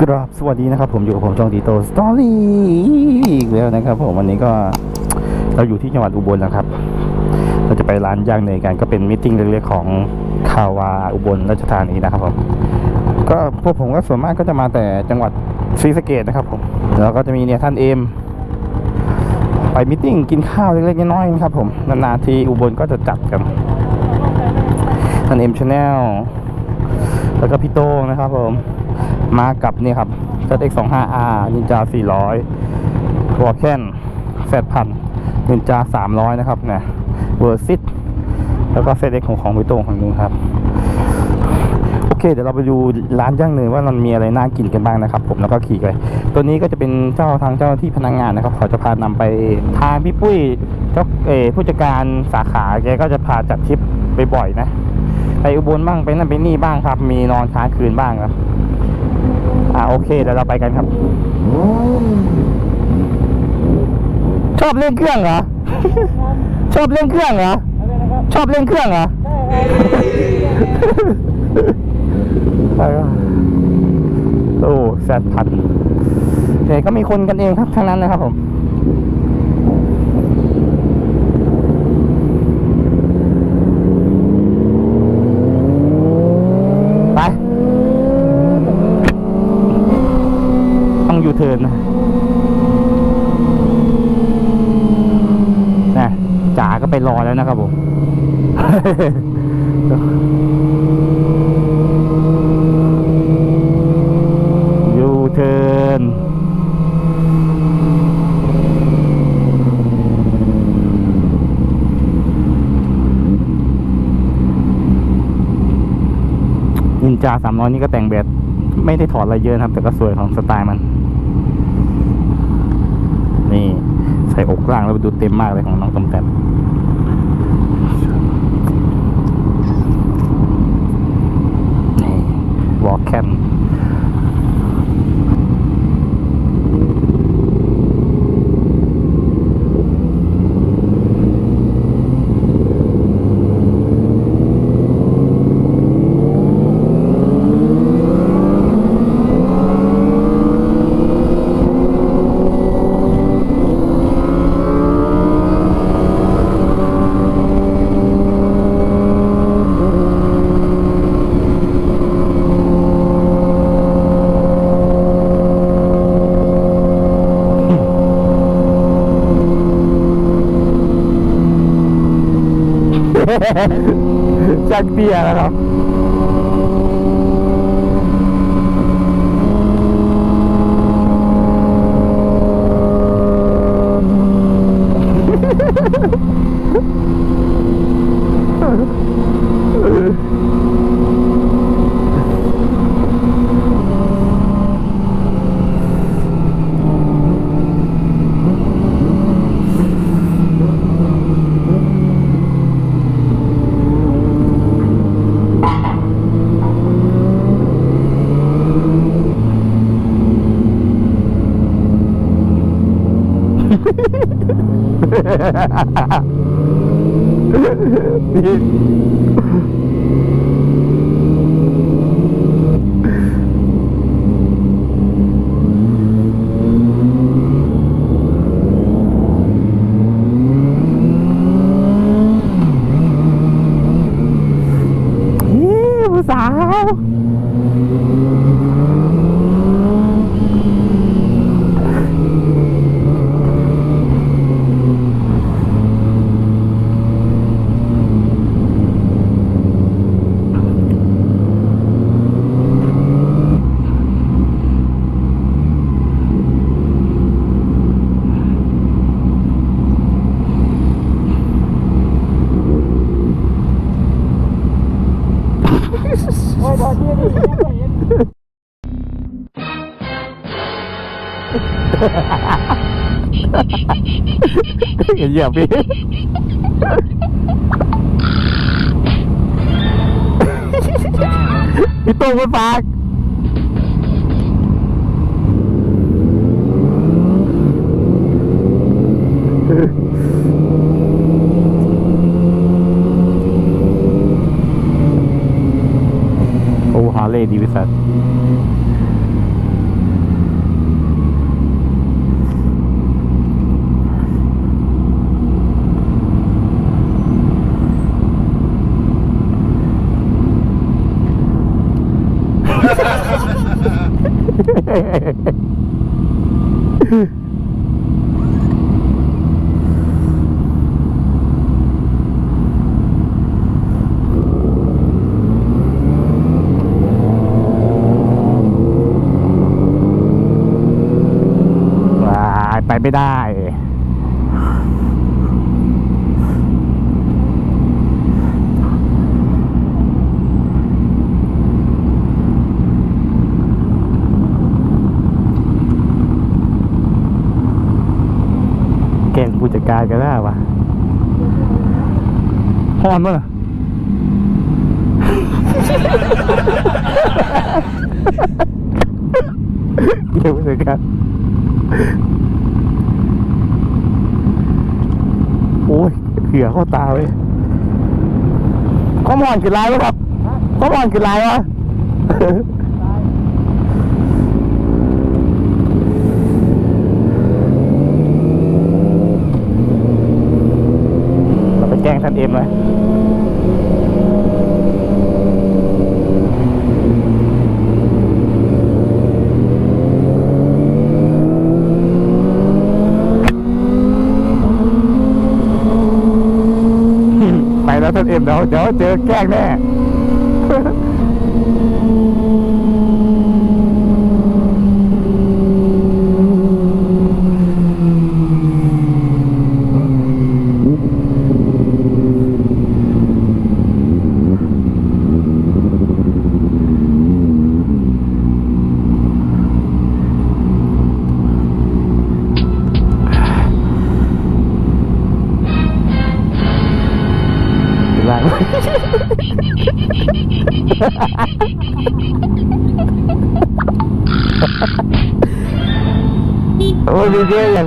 กราบสวัสดีนะครับ ผมอยู่กับผมจองดีโตสตอรี่อีกแล้วนะครับ ผมวันนี้ก็เราอยู่ที่จังหวัดอุบลนะครับ เราจะไปร้านย่างเนยกันก็เป็นมิทติ้งเล็กๆของคาวาอุบลราชธานีนะครับผมก็พวกผมก็ส่วนมากก็จะมาแต่จังหวัดศรีสะเกดนะครับผมแล้วก็จะมีเนี่ยท่านเอมไปมิทติ้งกินข้าวเล็กๆน้อยๆนะครับผมนานๆทีอุบลก็จะจัดกันท่านเอ็มชาแนลแล้วก็พี่โต้งนะครับผม มากับนี่ครับ ZX25R นินจา400วอลแคนแฟดพันนินจา300 นะครับเนี่ยเวอร์ซิตแล้วก็เซตเอ็กของของพี่โต้งของนู้นครับ โอเค เดี๋ยวเราไปดูร้านย่างเนยว่ามันมีอะไรน่ากินกันบ้างนะครับ ผมแล้วก็ขี่ไปตัวนี้ก็จะเป็นเจ้าทางเจ้าที่พนักงานนะครับเขาจะพานำไปทางพี่ปุ้ยเจ้าเออผู้จัดการสาขาแกก็จะพาจัดทริปไปบ่อยนะ ไปอุบลบ้างไปนั่นไปนี่บ้างครับ มีนอนค้างคืนบ้างครับ อ่าโอเคเดี๋ยวเราไปกันครับ ชอบเล่นเครื่องเหรอ ชอบเล่นเครื่องเหรอ ชอบเล่นเครื่องเหรอใช่ครับโอ้แซดพันแต่ก็มีคนกันเองครับทั้งนั้นนะครับผม ไป ต้องยูเทิร์นนะนะจ๋าก็ไปรอแล้วนะครับผม ยูเทิร์นนินจา สามร้อยนี่ก็แต่งแบบไม่ได้ถอดอะไรเยอะครับ แต่ก็สวยของสไตล์มัน นี่ ใส่อกกลางแล้วไปดูเต็มมากเลยของน้องตมแต้มนี่วอลแคน จากเปียแล้วครับนี่ ผู้สาว เหยียบพี่พี่โต้งมันฝาก โอ้ฮาร์เลย์ดีวิสัน ว้าย ไปไม่ได้ แกล้งผู้จัด การกันได้ววะฮอนมั้งเดี๋ยวผู้จัดการโอ้ยเผื่อเข้าตาเว้ยข้อมอนคือลายวะครับข้อมอนคือลายวะ้งท่านเอ็มเลยไปแล้วท่านเอ็มเดี๋ยวเดี๋ยวเจอแกล้งแน่ โอ้ยดีเจอย่า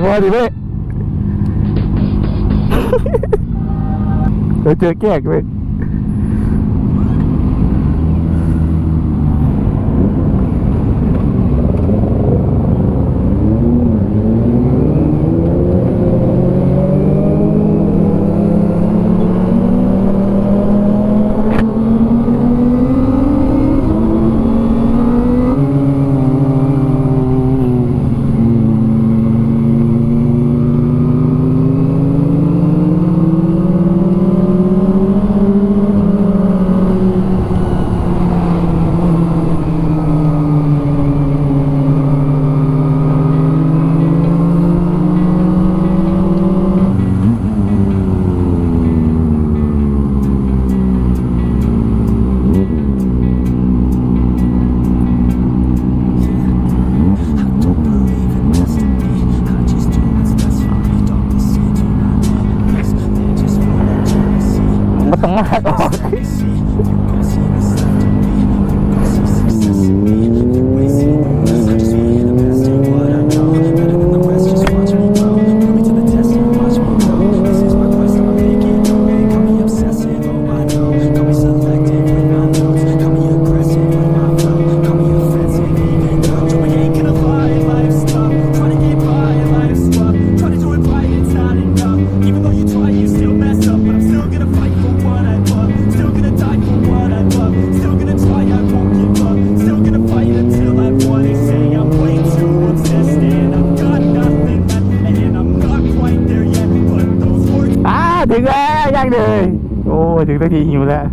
สักทีหิวแล้ว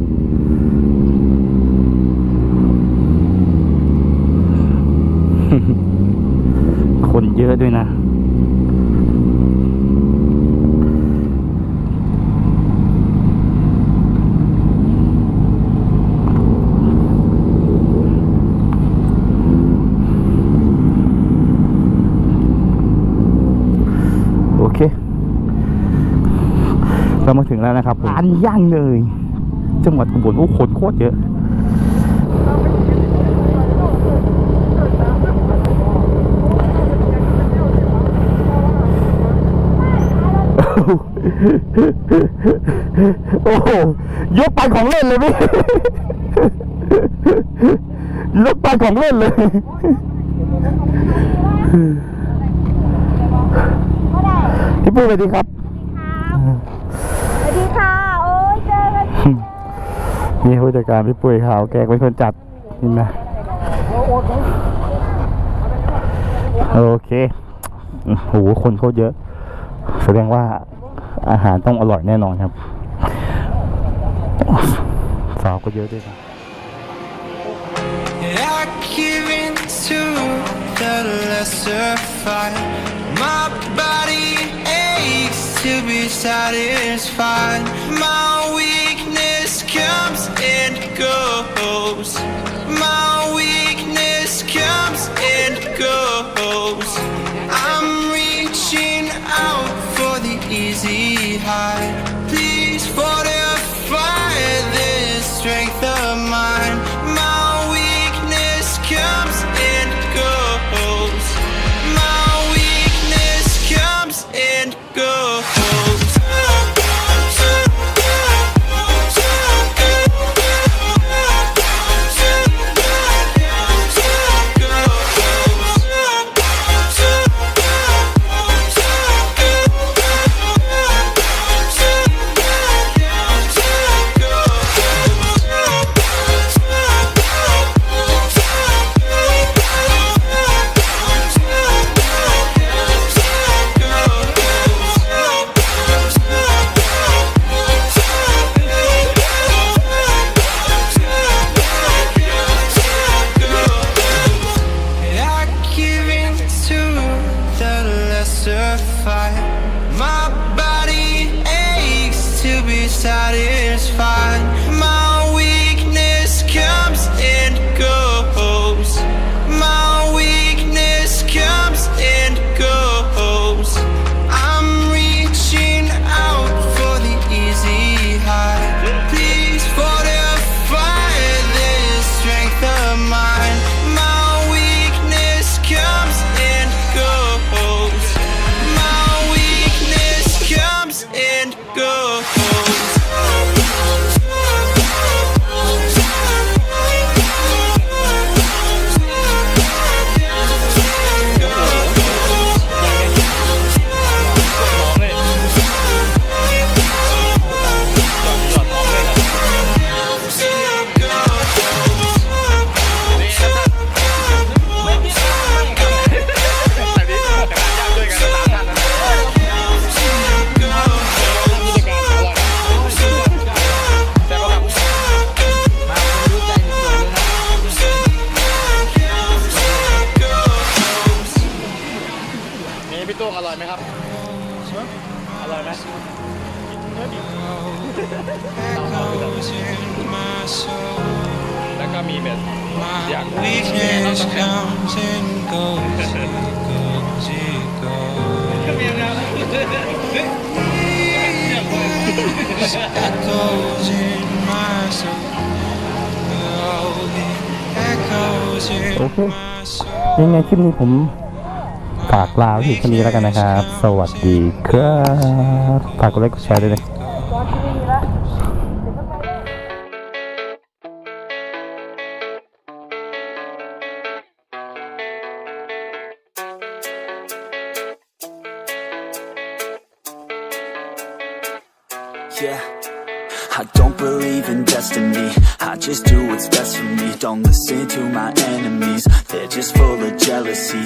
คนเยอะด้วยนะ โอเค เรามาถึงแล้วนะครับานย่างเนยจังหวัดอุบลโอ้คนโคตรเยอะโอ้โหยกไปของเล่นเลยพี่ยกไปของเล่นเลยพี่ปุ้ยสวัสดีครับ นี่ผู้จัดการพี่ปุ้ยขาวแกเป็นคนจัดนี่นะโอเคโอ้โหคนโคตรเยอะ แสดงว่าอาหารต้องอร่อยแน่นอนครับ สาวก็เยอะด้วยนะ The lesser fight. My body aches to be satisfied. My and มีแบบอยาก Weakness comes and goes, it goes, it goes. Echoes in my soul. Oh, it echoes in โอเค my soul. ยังไงคลิปนี้ผมฝากลาไว้ที่แค่นี้แล้วกันนะครับ สวัสดีครับ ฝากกดไลค์กดแชร์ด้วยนะ listen to my enemies. They're just full of jealousy.